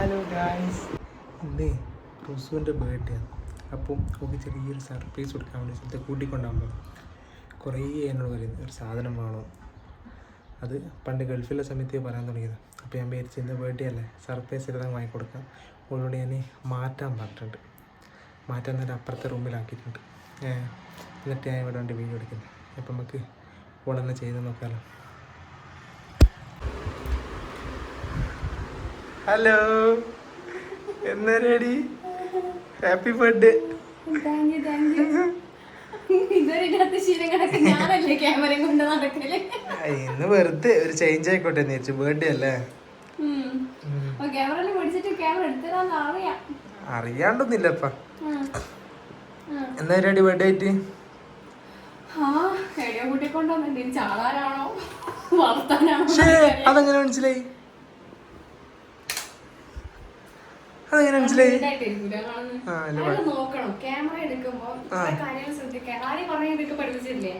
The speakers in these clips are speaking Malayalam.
ഹലോ ഗായ്സ് ഇന്നേ റുസുവിന്റെ ബർത്ത്ഡേ ആണ്. അപ്പം ഓക്ക് ചെറിയൊരു സർപ്രൈസ് കൊടുക്കാൻ വേണ്ടി സ്ഥലത്ത് കൂട്ടിക്കൊണ്ടാകുമ്പോൾ കുറേ എന്നോട് പറയുന്നത് ഒരു സാധനം വേണോ? അത് പണ്ട് ഗൾഫിലെ സമയത്ത് പറയാൻ തുടങ്ങിയത്. അപ്പോൾ ഞാൻ വിചാരിച്ചു ഇന്ന് ബർത്ത്ഡേ അല്ലേ? സർപ്രൈസ് എല്ലാം വാങ്ങിക്കൊടുക്കാം ഓളോട് ഞാൻ മാറ്റാൻ പറഞ്ഞിട്ടുണ്ട്. മാറ്റാൻ നേരം അപ്പുറത്തെ റൂമിലാക്കിയിട്ടുണ്ട് എന്നിട്ട് ഞാൻ ഇവിടെ കൊണ്ട് വീഡിയോ എടുക്കുന്നത് അപ്പം നമുക്ക് ഓളെന്നെ ചെയ്ത് നോക്കാമല്ലോ ഹലോ. എന്നാ ready happy birthday thank you thank you ഇന്ന് വെറുതെ ഒരു ചേഞ്ച് ആയിക്കോട്ടെ നേരിച്ചു. ബേർഡേ അല്ലേ? അറിയാണ്ടൊന്നില്ലപ്പ. എന്നാ റെഡി ബർത്ത്ഡേ ആയിട്ട്? അതെങ്ങനെ മനസ്സിലായി അതെങ്ങനെ മനസ്സിലായി ഇതായിട്ടിരിക്കൂല കാണുന്നത്. ആ, അല്ല, അതൊക്കെ നോക്കണം ക്യാമറ എടുക്കുമ്പോ കുറെ കാര്യങ്ങൾ ശ്രദ്ധിക്കണം ആരെയും പറഞ്ഞ പഠിപ്പിച്ചില്ലേ?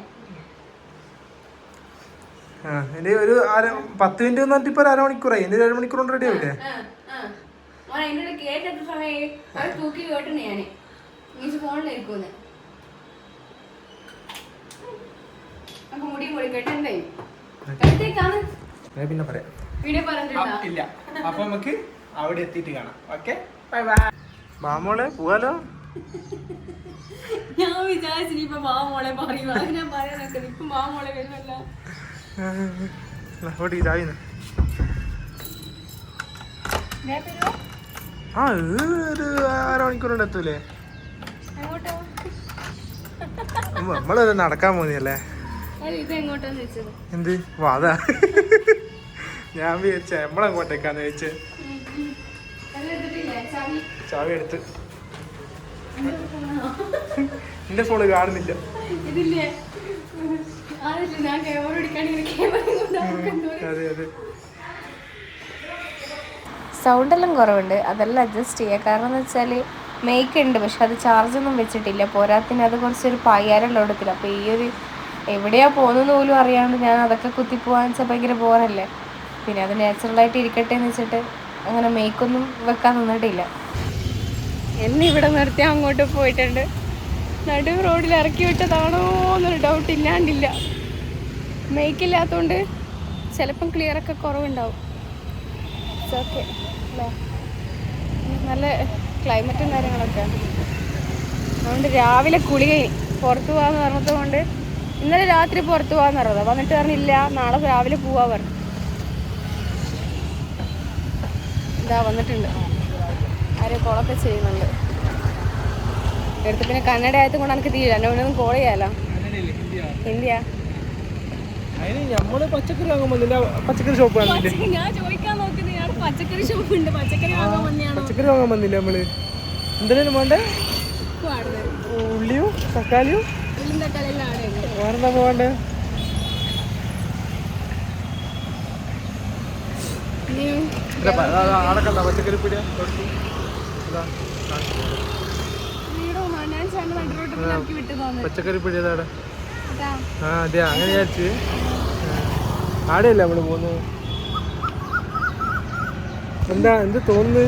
ആ എന്റെ ഒരു അര പത്ത് മിനിറ്റ് എന്ന് പറഞ്ഞിട്ട് ഇപ്പൊ അരമണിക്കൂറായി. എന്റെ ഒരു അരമണിക്കൂർ കൊണ്ട് റെഡി ആവില്ലേ പിന്നെ പറയാം. വീഡിയോ പറഞ്ഞിട്ടില്ല അപ്പൊ നമുക്ക് അവിടെ എത്തിയിട്ട് കാണാം. ഓക്കെ? മാമോളെ പോവാലോ? ഞാൻ വിചാരിച്ചു ഇപ്പൊ മാമോളെ പറയുക ഞാൻ പറയാനൊക്കെ ഇപ്പൊ മാമോളെ വരുമല്ല. ചാവിന്ന് ആ ഒരു എത്തൂലേ? നടക്കാൻ എങ്ങോട്ടാന്ന് എന്ത്? വാതാ ഞാൻ വിചാരിച്ച നമ്മളങ്ങോട്ടേക്കാന്ന് ചോദിച്ചേ ചാവി എടുത്ത് എന്റെ ഫോണ് കാണുന്നില്ല. അതെ അതെ. സൗണ്ട് എല്ലാം കുറവുണ്ട്. അതെല്ലാം അഡ്ജസ്റ്റ് ചെയ്യുക കാരണം എന്ന് വെച്ചാൽ മേക്ക് ഉണ്ട് പക്ഷെ അത് ചാർജ് ഒന്നും വെച്ചിട്ടില്ല. പോരാത്തിന് അത് കുറച്ചൊരു പയ്യാരുള്ള ലോഡത്തില്ല അപ്പോൾ ഈ ഒരു എവിടെയാ പോകുന്നതെന്ന് പോലും അറിയാണ്ട് ഞാൻ അതൊക്കെ കുത്തിപ്പോവാൻ വെച്ചാൽ ഭയങ്കര ബോറല്ലേ പിന്നെ അത് നാച്ചുറലായിട്ട് ഇരിക്കട്ടെ എന്ന് വെച്ചിട്ട് അങ്ങനെ മേക്കൊന്നും വെക്കാൻ നിന്നിട്ടില്ല. എന്നെ ഇവിടെ നിർത്തി അങ്ങോട്ട് പോയിട്ടുണ്ട്. നടു റോഡിൽ ഇറക്കി വിട്ടതാണോ എന്നൊരു ഡൗട്ട് ഇല്ലാണ്ടില്ല മേക്കില്ലാത്തതുകൊണ്ട് ചിലപ്പം ക്ലിയറൊക്കെ കുറവുണ്ടാവും. ഓക്കെ നല്ല ക്ലൈമറ്റും കാര്യങ്ങളൊക്കെ. അതുകൊണ്ട് രാവിലെ കുളി പുറത്തു പോകാന്ന് പറഞ്ഞത് കൊണ്ട് ഇന്നലെ രാത്രി പുറത്ത് പോകാന്ന് പറഞ്ഞത്. വന്നിട്ട് പറഞ്ഞില്ല നാളെ രാവിലെ പോവാ പറഞ്ഞു. ഇതാ വന്നിട്ടുണ്ട്. ആരോ കോളൊക്കെ ചെയ്യുന്നുണ്ട്. എടുത്ത് പിന്നെ കന്നഡ ആയത് കൊണ്ട് എനിക്ക് തീരെ എന്നെ ഒന്നും കോൾ ചെയ്യാലോ? ഹിന്ദിയാ നമ്മൾ പച്ചക്കറി വാങ്ങാൻ വന്നില്ല പച്ചക്കറി ഷോപ്പ് ഞാൻ ചോദിക്കാൻ നോക്കുന്നത് ഞാൻ പച്ചക്കറി ഷോപ്പ് ഉണ്ട്. പച്ചക്കറി വാങ്ങാൻ വന്നെയാണോ? പച്ചക്കറി വാങ്ങാൻ വന്നില്ല നമ്മൾ? എന്തിനും വേണ്ടേ ഉള്ളിയും തക്കാളിയും? വേറെന്താ കണ്ട പച്ചക്കറി പീടിയ പച്ചക്കറി പിടിയതാടെ ആ അതെ അങ്ങനെ വിചാരിച്ച്. ആടെയല്ലേ നമ്മൾ പോകുന്നത് എന്താ എന്ത് തോന്നുന്നു?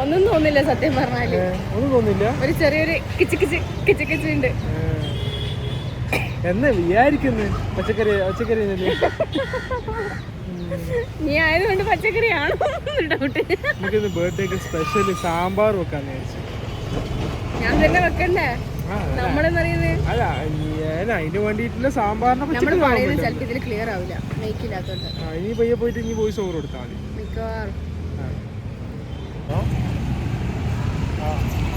ഒന്നും തോന്നില്ല സത്യം പറഞ്ഞാൽ. ഒന്നും തോന്നില്ല? ഒരു ചെറിയൊരു കിച്ച് കിച്ച് കിച്ച് കിച്ച് ഉണ്ട്. എന്നാ വിചാരിക്കുന്നു? പച്ചക്കറി പച്ചക്കറി? നീ ആയതുകൊണ്ട് പച്ചക്കറിയാണോ? ഡൗട്ട് നമുക്കിന്ന് ബർത്ത്ഡേക്ക് സ്പെഷ്യൽ സാമ്പാർ വെക്കാൻ വിചാരിച്ചു. ഞാൻ തന്നെ വെക്കണ്ടേ? അല്ല ഞാൻ അതിന് സാമ്പാറിനെ പറ്റും. ക്ലിയർ ആവില്ല. ഇനി പയ്യെ പോയിട്ട് ഇനി വോയിസ് ഓവർ കൊടുത്താൽ മതി. മിക്കവാറും. ആ.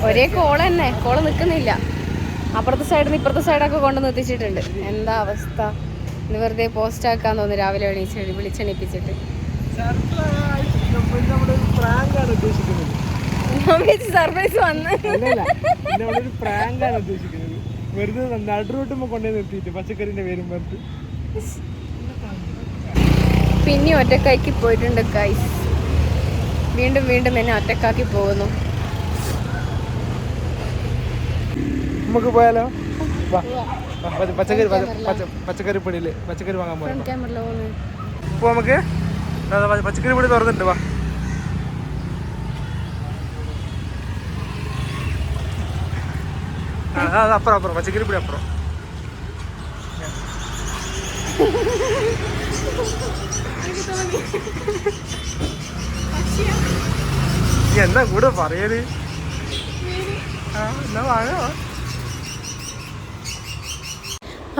ഒരേ കോൾ തന്നെ. കോൾ നിൽക്കുന്നില്ല അപ്പുറത്തെ സൈഡിൽ നിന്ന് ഇപ്പുറത്തെ സൈഡൊക്കെ കൊണ്ട് നിർത്തിച്ചിട്ടുണ്ട് എന്താ അവസ്ഥ? ഇന്ന് വെറുതെ പോസ്റ്റ് ആക്കാൻ തോന്നുന്നു. രാവിലെ എണീച്ച് വിളിച്ചെണീപ്പിച്ചിട്ട്. സർപ്രൈസ് വന്ന്. ഉദ്ദേശിക്കുന്നത് വെറുതെ പച്ചക്കറിന്റെ പിന്നെ ഒറ്റക്കാക്കി പോയിട്ടുണ്ട് കൈസ് വീണ്ടും വീണ്ടും എന്നെ ഒറ്റക്കാക്കി പോകുന്നു. നമുക്ക് പോയാലോ? പച്ചക്കറി പച്ചക്കറി പച്ചക്കറി വാങ്ങാൻ പോകാം ഇപ്പോൾ നമുക്ക്. പച്ചക്കറി പിടി തുറന്നിട്ട് വാ. അപ്പുറം അപ്പുറം. പച്ചക്കറി പിടി അപ്പുറം എന്നാ കൂടെ പറയൽ? എന്നാ വാങ്ങോ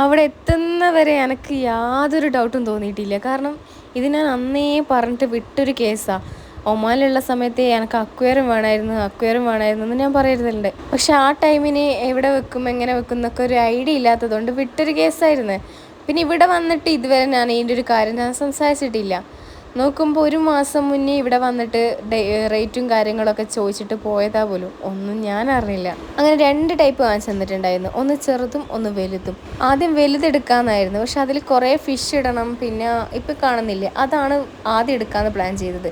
അവിടെ എത്തുന്നവരെ എനിക്ക് യാതൊരു ഡൗട്ടും തോന്നിയിട്ടില്ല. കാരണം ഇത് ഞാൻ അന്നേ പറഞ്ഞിട്ട് വിട്ടൊരു കേസാണ് ഒമാനിലുള്ള സമയത്ത് എനിക്ക് അക്വയറും വേണമായിരുന്നു അക്വയറും വേണമായിരുന്നു എന്ന് ഞാൻ പറയുന്നുണ്ട് പക്ഷെ ആ ടൈമിന് എവിടെ വെക്കും എങ്ങനെ വെക്കും എന്നൊക്കെ ഒരു ഐഡിയ ഇല്ലാത്തതുകൊണ്ട് വിട്ടൊരു കേസായിരുന്നു. പിന്നെ ഇവിടെ വന്നിട്ട് ഇതുവരെ ഞാൻ ഇതിന്റെ ഒരു കാര്യം ഞാൻ സംസാരിച്ചിട്ടില്ല. നോക്കുമ്പോൾ ഒരു മാസം മുന്നേ ഇവിടെ വന്നിട്ട് റേറ്റും കാര്യങ്ങളൊക്കെ ചോദിച്ചിട്ട് പോയതാ പോലും. ഒന്നും ഞാൻ അറിഞ്ഞില്ല. അങ്ങനെ രണ്ട് ടൈപ്പ് വാങ്ങിച്ചു തന്നിട്ടുണ്ടായിരുന്നു. ഒന്ന് ചെറുതും ഒന്ന് വലുതും. ആദ്യം വലുതെടുക്കാന്നായിരുന്നു പക്ഷെ അതിൽ കുറേ ഫിഷ് ഇടണം. പിന്നെ ഇപ്പം കാണുന്നില്ലേ? അതാണ് ആദ്യം എടുക്കാമെന്ന് പ്ലാൻ ചെയ്തത്.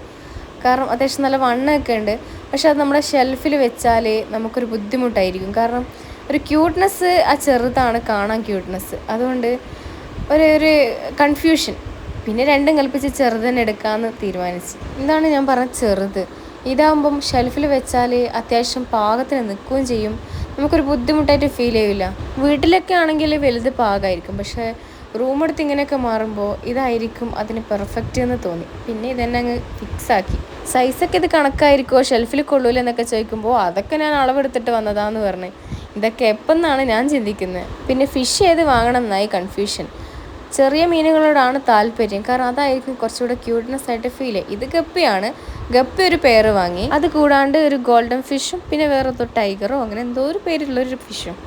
കാരണം അത്യാവശ്യം നല്ല വണ്ണമൊക്കെ ഉണ്ട്. പക്ഷെ അത് നമ്മുടെ ഷെൽഫിൽ വെച്ചാൽ നമുക്കൊരു ബുദ്ധിമുട്ടായിരിക്കും. കാരണം ഒരു ക്യൂട്ട്നെസ് ആ ചെറുതാണ് കാണാൻ ക്യൂട്ട്നെസ് അതുകൊണ്ട് ഒരു ഒരു കൺഫ്യൂഷൻ പിന്നെ രണ്ടും കൽപ്പിച്ച് ചെറുത് തന്നെ എടുക്കാമെന്ന് തീരുമാനിച്ചു. ഇതാണ് ഞാൻ പറഞ്ഞ ചെറുത്. ഇതാകുമ്പം ഷെൽഫിൽ വെച്ചാൽ അത്യാവശ്യം പാകത്തിന് നിൽക്കുകയും ചെയ്യും. നമുക്കൊരു ബുദ്ധിമുട്ടായിട്ട് ഫീൽ ചെയ്യില്ല വീട്ടിലൊക്കെ ആണെങ്കിൽ വലുത് പാകമായിരിക്കും പക്ഷേ റൂം എടുത്ത് ഇങ്ങനെയൊക്കെ മാറുമ്പോൾ ഇതായിരിക്കും അതിന് പെർഫെക്റ്റ് എന്ന് തോന്നി. പിന്നെ ഇതന്നെ അങ്ങ് ഫിക്സ് ആക്കി. സൈസൊക്കെ ഇത് കണക്കായിരിക്കുമോ ഷെൽഫിൽ കൊള്ളൂല എന്നൊക്കെ ചോദിക്കുമ്പോൾ അതൊക്കെ ഞാൻ അളവെടുത്തിട്ട് വന്നതാന്ന് പറഞ്ഞു. ഇതൊക്കെ എപ്പെന്നാണ് ഞാൻ ചിന്തിക്കുന്നത് പിന്നെ ഫിഷ് ഏത് വാങ്ങണം എന്നായി കൺഫ്യൂഷൻ ചെറിയ മീനുകളോടാണ് താല്പര്യം. കാരണം അതായിരിക്കും കുറച്ചുകൂടെ ക്യൂട്ട്നെസ് ആയിട്ട് ഫീൽ ചെയ്യുക. ഇത് ഗപ്പിയാണ്. ഗപ്പി ഒരു പേര് വാങ്ങി. അത് കൂടാണ്ട് ഒരു ഗോൾഡൻ ഫിഷും പിന്നെ വേറെ ഒരു ടൈഗറോ അങ്ങനെ എന്തോ ഒരു പേരുള്ള ഒരു ഫിഷും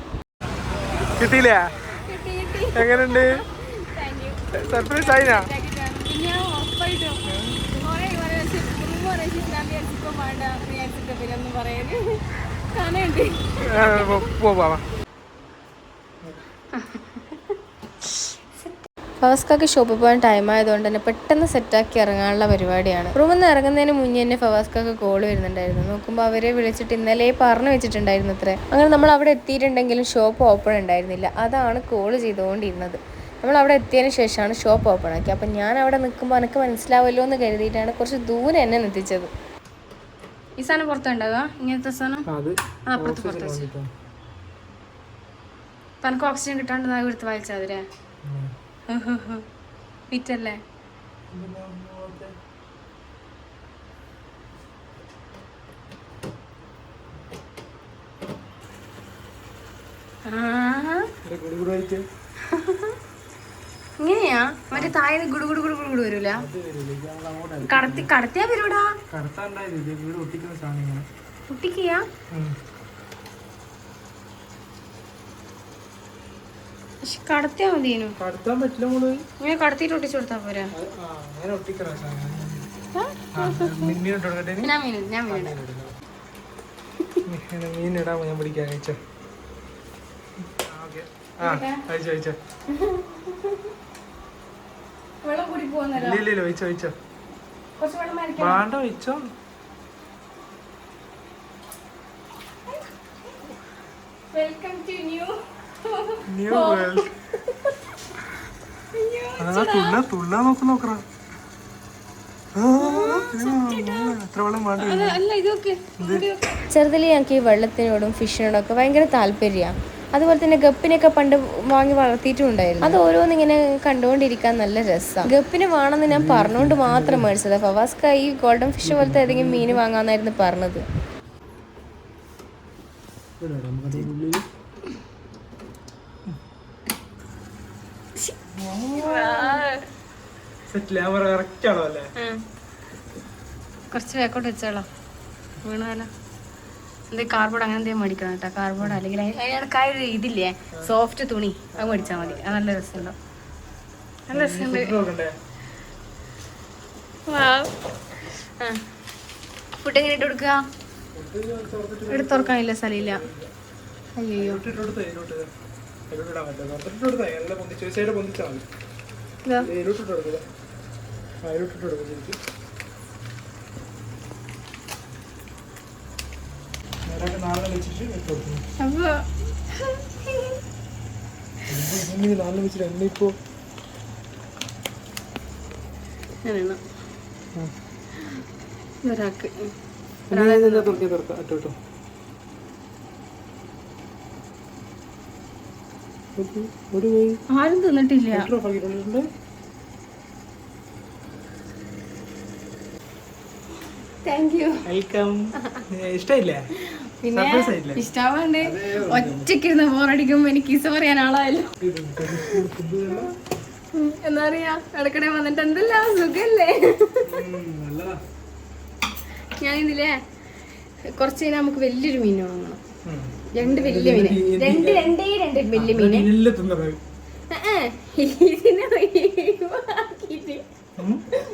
കിട്ടിയില്ലേ? എങ്ങനെയുണ്ട്? സർപ്രൈസ് ആയിനാ? പോവാ ഫവാസ്കാക്ക് ഷോപ്പിൽ പോകാൻ ടൈം ആയതുകൊണ്ട് തന്നെ പെട്ടെന്ന് സെറ്റാക്കി ഇറങ്ങാനുള്ള പരിപാടിയാണ്. റൂമിൽ നിന്ന് ഇറങ്ങുന്നതിന് മുന്നേ തന്നെ ഫവാസ്കാക്ക് കോൾ വരുന്നുണ്ടായിരുന്നു. നോക്കുമ്പോൾ അവരെ വിളിച്ചിട്ട് ഇന്നലെ പറഞ്ഞു വെച്ചിട്ടുണ്ടായിരുന്നു അത്രേ. അങ്ങനെ നമ്മൾ അവിടെ എത്തിയിട്ടുണ്ടെങ്കിലും ഷോപ്പ് ഓപ്പൺ ഉണ്ടായിരുന്നില്ല. അതാണ് കോൾ ചെയ്തുകൊണ്ടിരുന്നത്. നമ്മൾ അവിടെ എത്തിയതിന് ശേഷമാണ് ഷോപ്പ് ഓപ്പൺ ആക്കി. അപ്പം ഞാൻ അവിടെ നിൽക്കുമ്പോൾ എനിക്ക് മനസ്സിലാവല്ലോ എന്ന് കരുതിയിട്ടാണ് കുറച്ച് ദൂരെ എന്നെ എത്തിച്ചത് ഈ സാധനം പുറത്തുണ്ടാവുക ഇങ്ങനത്തെ സാധനം? അത് അപ്പുറത്ത് പുറത്ത് വെച്ച് തനക്ക് ഓക്സിജൻ കിട്ടാണ്ട് എടുത്ത് വായിച്ചാൽ അതിരെ വിറ്റല്ലേ. ഇങ്ങനെയാ? മറ്റേ താഴെ ഗുഡു ഗുഡു ഗുഡു ഗുഡു വരൂല? കടത്തി കടത്തിയാ വരൂടാ. കടത്താണ്ടായത് ഇത് വീട് ഒട്ടിക്കുന്ന സാധനം ഇങ്ങനെ കുട്ടിക്കയാ ഉം. പക്ഷെ കടത്തിയാ മതിയേനു. കടത്താൻ പറ്റില്ല മോൾ. ഇങ്ങനെ കടത്തിയിട്ട് ഒട്ടിച്ചു കൊടുത്താ പോരാ. അങ്ങനെ ഒട്ടിക്കണ മീൻ മീനിടാമോ ഞാൻ പിടിക്കാൻ അയച്ചോ അയച്ചോ അയച്ചോ വെള്ളം കൂടി പോകുന്നല്ലോ. ഇല്ല ഇല്ല ഇല്ല ഒഴിച്ചോ ഒഴിച്ചോ വേണ്ട ഒഴിച്ചോ welcome to new new world തുള്ള തുള്ളാ നോക്ക് നോക്കറ ചെറുതിൽ ഞങ്ങൾക്ക് ഈ വെള്ളത്തിനോടും ഫിഷിനോടും ഒക്കെ ഭയങ്കര താല്പര്യമാണ് അതുപോലെ തന്നെ ഗപ്പിനൊക്കെ പണ്ട് വാങ്ങി വളർത്തിയിട്ടുണ്ടായിരുന്നു. അത് ഓരോന്ന് ഇങ്ങനെ കണ്ടുകൊണ്ടിരിക്കാൻ നല്ല രസമാണ് ഗപ്പിന് വേണമെന്ന് ഞാൻ പറഞ്ഞുകൊണ്ട് മാത്രം മേടിച്ചത്. ഫവാസ്ക ഈ ഗോൾഡൻ ഫിഷ് പോലത്തെ ഏതെങ്കിലും മീൻ വാങ്ങാന്നായിരുന്നു പറഞ്ഞത്. സെറ്റിൽ ഞാൻ പറയാം കറക്റ്റ് ആണോ അല്ലേ? കുറച്ച് വേക്കോട്ട് വെച്ചോളോ. വീണാലോ എന്ത് കാർബോർഡ് അങ്ങനെ എന്തെങ്കിലും മേടിക്കണം കേട്ടോ. കാർബോർഡ് അല്ലെങ്കിൽ അതിനൊക്കെ ഒരു ഇതില്ലേ? സോഫ്റ്റ് തുണി. അത് മേടിച്ചാൽ മതി. അത് നല്ല രസമുണ്ടോ. നല്ല രസമുണ്ട്. ഫുഡ് എങ്ങനെ ഇട്ട് കൊടുക്കുക? എടുത്ത് തുറക്കാനില്ല സ്ഥലമില്ല. അയ്യോ. പുറത്തിട്ട് കൊടുത്താൽ എല്ലാം പൊന്തിച്ച് സൈഡ് പൊന്തിച്ചാൽ മതി. ഇതാ ഇതിലോട്ടിട്ട് കൊടുക്കുക ആ ഇതിലോട്ടിട്ട് കൊടുക്കുക ശരിക്കും നേരെ നാളെ വെച്ചിട്ട് ഇട്ട് കൊടുക്കുന്നു നാളെ വെച്ചിട്ട് ഒരാൾക്ക്. തുറക്കുക തുറക്കുക അട്ടോ കേട്ടോ ഓക്കെ ഒരു പോയി ആരും തിന്നിട്ടില്ല. ഇഷ്ടമില്ലേ പിന്നെ? ഇഷ്ടാവാണ്ട് ഒറ്റക്കിരുന്ന് ബോറടിക്കുമ്പോ എനിക്ക് കിസ് പറയാൻ ആളായല്ലോ. എന്താ പറയാ ഇടക്കിടെ വന്നിട്ട് എന്തല്ല സുഖല്ലേ ഞാൻ ഇതിലെ കുറച്ച് കഴിഞ്ഞാൽ നമുക്ക് വലിയൊരു മീൻ വാങ്ങണം. രണ്ട് വലിയ മീന് രണ്ട് രണ്ടേ രണ്ട് വലിയ മീന്. ഇതിനെ ഒഴിവാക്കിയിട്ട്.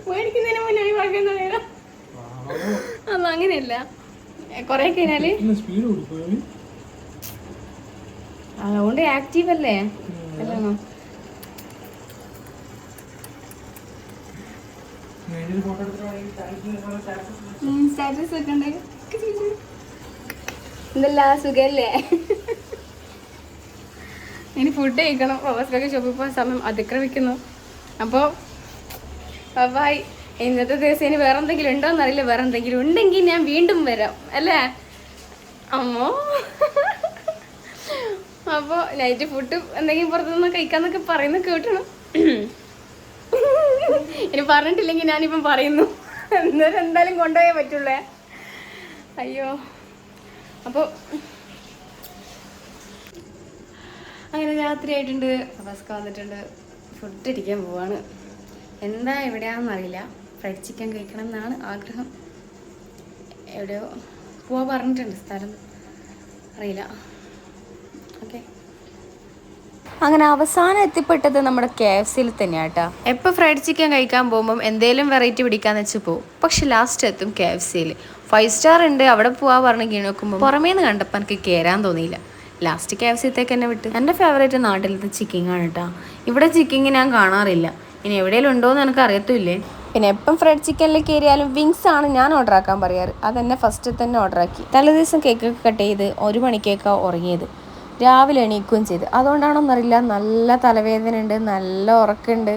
മേടിക്കുന്നതിന് മുന്നേ ഒഴിവാക്കുന്ന അല്ല അങ്ങനെയല്ല. കൊറേ കഴിഞ്ഞാൽ അതുകൊണ്ട് ആക്റ്റീവ് അല്ലേ? അല്ലാണോ സ്റ്റാറ്റസ് വെക്കണ്ടേ എന്തല്ല സുഖല്ലേ? ഇനി ഫുഡ് കഴിക്കണം. അവസരമൊക്കെ ഷോപ്പിൽ പോകാൻ സമയം അതിക്രമിക്കുന്നു. അപ്പോൾ ബൈ ഇന്നത്തെ ദിവസം ഇനി വേറെ എന്തെങ്കിലും ഉണ്ടോ എന്നറിയില്ല. വേറെ എന്തെങ്കിലും ഉണ്ടെങ്കിൽ ഞാൻ വീണ്ടും വരാം. അല്ലേ? അമ്മോ. അപ്പോൾ നൈറ്റ് ഫുഡ് എന്തെങ്കിലും പുറത്തുനിന്ന് കഴിക്കാന്നൊക്കെ പറയുന്ന കേട്ടണം ഇനി പറഞ്ഞിട്ടില്ലെങ്കിൽ ഞാനിപ്പം പറയുന്നു. എന്നാലും എന്തായാലും കൊണ്ടുപോയേ പറ്റുള്ളേ. അയ്യോ. അപ്പോൾ അങ്ങനെ രാത്രി ആയിട്ടുണ്ട് ബസ്ക വന്നിട്ടുണ്ട്. ഫുഡ് അടിക്കാൻ പോവാണ്. എന്താ എവിടെയാണെന്നറിയില്ല ഫ്രൈഡ് ചിക്കൻ കഴിക്കണം എന്നാണ് ആഗ്രഹം. എവിടെയോ പോവാ പറഞ്ഞിട്ടുണ്ട് സ്ഥലം. അറിയില്ല. ഓക്കെ. അങ്ങനെ അവസാനം എത്തിപ്പെട്ടത് നമ്മുടെ കെ എഫ് സിയിൽ തന്നെയാണ് കേട്ടോ എപ്പോൾ ഫ്രൈഡ് ചിക്കൻ കഴിക്കാൻ പോകുമ്പം എന്തേലും വെറൈറ്റി പിടിക്കാന്ന് വെച്ച് പോകും പക്ഷെ ലാസ്റ്റ് എത്തും കെ എഫ് സിയിൽ. ഫൈവ് സ്റ്റാർ ഉണ്ട്. അവിടെ പോവാ പറഞ്ഞ് കീഴ് നോക്കുമ്പോൾ പുറമേന്ന് കണ്ടപ്പോൾ എനിക്ക് കയറാൻ തോന്നിയില്ല. ലാസ്റ്റ് കെ എഫ് സിത്തേക്ക് എന്നെ വിട്ട്. എന്റെ ഫേവറേറ്റ് നാട്ടിലത്തെ ചിക്കിങ് ആണ് കേട്ടോ ഇവിടെ ചിക്കിങ് ഞാൻ കാണാറില്ല. ഇനി എവിടെയെങ്കിലും ഉണ്ടോ എന്ന് എനിക്ക് അറിയത്തില്ലേ പിന്നെ എപ്പം ഫ്രൈഡ് ചിക്കനിൽ കയറിയാലും വിങ്സ് ആണ് ഞാൻ ഓർഡർ ആക്കാൻ പറയാറ്. അതെന്നെ ഫസ്റ്റ് തന്നെ ഓർഡർ ആക്കി. തലേദിവസം കേക്കൊക്കെ കട്ട് ചെയ്ത് ഒരു മണിക്കേക്കാണ് ഉറങ്ങിയത്. രാവിലെ എണീക്കുകയും ചെയ്ത്. അതുകൊണ്ടാണോന്നറിയില്ല നല്ല തലവേദന ഉണ്ട് നല്ല ഉറക്കമുണ്ട്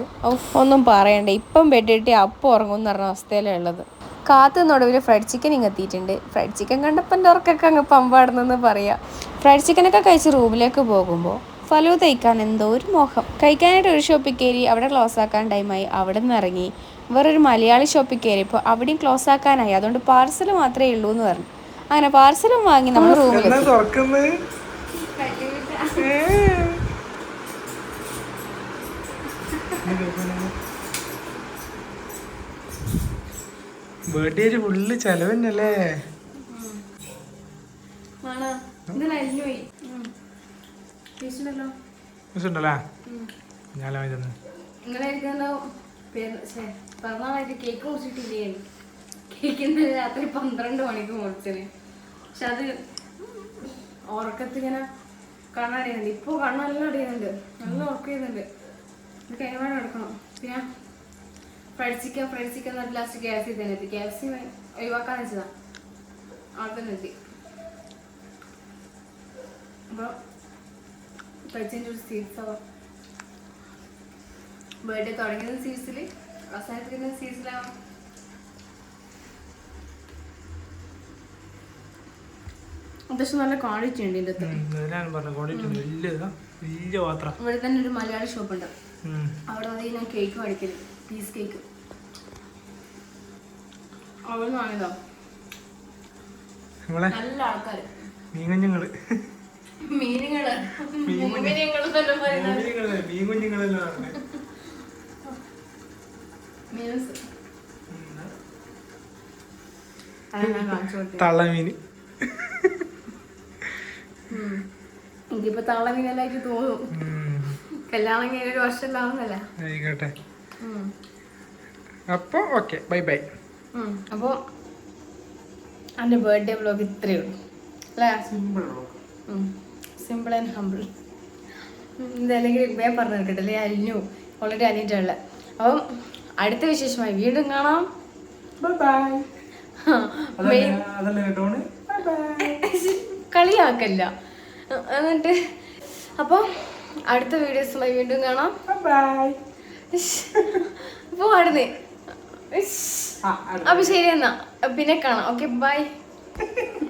ഒന്നും പറയണ്ട. ഇപ്പം ബെഡിട്ടി അപ്പം ഉറങ്ങും എന്ന് പറഞ്ഞ അവസ്ഥയിലുള്ളത് കാത്തു നടുവിൽ ഫ്രൈഡ് ചിക്കൻ ഇങ്ങ് എത്തിയിട്ടുണ്ട്. ഫ്രൈഡ് ചിക്കൻ കണ്ടപ്പോൾ എന്റെ ഉറക്കൊക്കെ അങ്ങ് പമ്പാടുന്നെന്ന് പറയാം. ഫ്രൈഡ് ചിക്കനൊക്കെ കഴിച്ച് റൂമിലേക്ക് പോകുമ്പോൾ ഫലൂ തയ്ക്കാൻ എന്തോ ഒരു മോഹം. കഴിക്കാനായിട്ട് ഒരു ഷോപ്പിൽ കയറി അവിടെ ക്ലോസ് ആക്കാൻ ടൈമായി അവിടെ നിന്ന് ഇറങ്ങി. വേറൊരു മലയാളി ഷോപ്പിൽ കയറിയപ്പോൾ അവിടെയും ക്ലോസ് ആക്കാനായി. അതുകൊണ്ട് പാർസൽ മാത്രമേ ഉള്ളൂ എന്ന് പറഞ്ഞു. അങ്ങനെ പാർസലും വാങ്ങി നമ്മൾ റൂമിൽ ബർത്ത്ഡേ ഫുള്ള് ചെലവ് തന്നെയല്ലേ ഉണ്ടല്ലേ ഞാൻ കേക്ക് മുറിച്ചിട്ടില്ലേ കേക്ക് ഇന്നലെ രാത്രി പന്ത്രണ്ട് മണിക്ക് മുറിച്ചത്. പക്ഷെ അത് കണ്ണടിയുന്നുണ്ട് കണ്ണെല്ലാം അടിയുന്നുണ്ട്. നല്ല ഉറക്കം ചെയ്യുന്നുണ്ട് കൈമാറി എടുക്കണം പിന്നെ ഫ്രൈഡ് ചിക്കൻ ഫ്രൈഡ് ചിക്കൻ എന്നിട്ട് ലാസ്റ്റ് കെ എഫ് സി തന്നെ എത്തി കെ എഫ് സി ഒഴിവാക്കാൻ വെച്ചതാ. അവിടെ തന്നെ എത്തി. അപ്പോൾ കഴിച്ചതിന്റെ ഒരു സീറ്റ്സ് ബർത്ത്ഡേ തുടങ്ങുന്ന സീഡ്സിൽ അവസാനിപ്പിക്കുന്ന സീഡ്സിലാവാം അത്യാവശ്യം നല്ല ക്വാളിറ്റി ഉണ്ട് ഇതിന്റെ പാത്രം. ഇവിടെ തന്നെ ഒരു മലയാളി ഷോപ്പ് ഉണ്ട്. അവിടെ വന്ന് ഞാൻ കേക്ക് മേടിക്കൽ. Piece cake. അവിടെ നിന്ന് വാങ്ങിയതോ നല്ല ആൾക്കാർ മീൻ കുഞ്ഞുങ്ങൾ മീനുകൾ മീനുകൾ തന്നെ പറയുന്നത്. കുഞ്ഞുങ്ങൾ മീൻ കുഞ്ഞുങ്ങളെല്ലാം മീൻസ്. അതാണ് ഞാൻ കാണിച്ചു കൊടുത്തത് തള്ളമീൻ. ഉം. എനിക്കിപ്പോ തള്ളമീനല്ലായിട്ട് തോന്നും. കല്യാണം കഴിഞ്ഞ ഒരു വർഷം ആവുന്നല്ലേ ആയിക്കോട്ടെ. അപ്പോൾ ഓക്കെ ബൈ ബൈ. അപ്പോൾ എന്റെ ബർത്ത്ഡേ വ്ലോഗ് ഇത്രയേ ഉള്ളൂ. അല്ലേ? സിമ്പിൾ ആൻഡ് ഹംബിൾ ഇതല്ലെങ്കിൽ വേ പറഞ്ഞു കേട്ടല്ലേ അരിഞ്ഞു ഓൾറെഡി അനിയിട്ടുള്ള അപ്പം അടുത്ത വിശേഷമായി വീണ്ടും കാണാം. ബൈ ബൈ മെയിൻ അതല്ലേ കേട്ടോണ് ബൈ ബൈ കളിയാക്കല്ല. എന്നിട്ട് അപ്പോൾ അടുത്ത വീഡിയോസുമായി വീണ്ടും കാണാം. ബൈ അപ്പോൾ അടുന്നേ ആ അപ്പൊ ശരി എന്നാ. പിന്നെ കാണാം. Okay bye